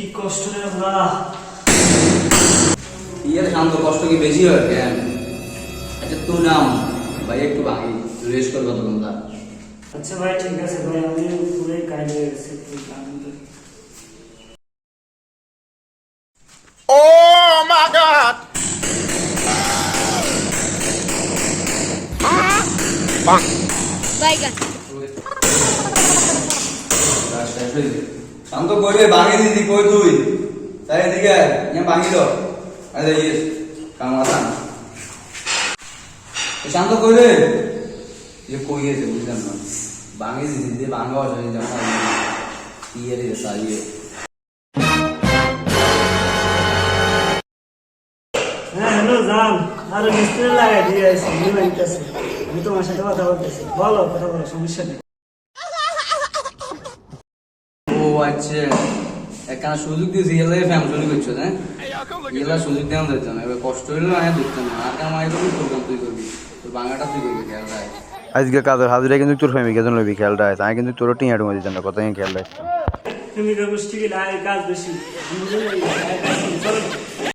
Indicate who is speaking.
Speaker 1: কি কষ্ট রে আল্লাহ
Speaker 2: ইয়ের শান্ত কষ্ট কি বেশি হয়? কেন? আচ্ছা তুই নাম। ভাই একটু ভাঙি রেস্ট কর কতক্ষণ তা
Speaker 1: আচ্ছা ভাই ঠিক আছে ভাই আমি পুরোই কাজ হয়ে গেছে একটু আনন্দ
Speaker 3: Oh my god!
Speaker 2: শান্ত করে ভাঙি দিদি কই তুই তাই এদিকে ইয়ে ভাঙি তো আরে ইয়ে কামাতা শান্ত করে ইয়ে কই গেছে বুঝলাম না ভাঙি দিদি দিয়ে ভাঙা হচ্ছে জানা ইয়ে রে সাইয়ে
Speaker 1: আর মিস্ত্রি লাগাই দিয়ে আছে আমি তোমার সাথে কথা বলতেছি বলো কথা বলো সমস্যা নেই
Speaker 2: ও আচ্ছা একখানা সুযোগ দিয়েছি এলে ফ্যাম শুরু করছ হ্যাঁ? এলা সুযোগ দেওয়া দিত না এবার কষ্ট হইলে আমি ধরতাম না আর কাম আগে করবি প্রোগ্রাম তুই করবি? তোর বাংলাটা তুই করবি খেয়াল রাখ।
Speaker 4: আজকে কাজের হাজিরা কিন্তু তোর ফ্যামিলি কেজন লবি খেয়াল আছে তাই কিন্তু তোর টিয়া ডুমা দিতাম না কথা খেয়াল রাখতাম
Speaker 1: তুমি তো গোষ্ঠী গেলে কাজ বেশি।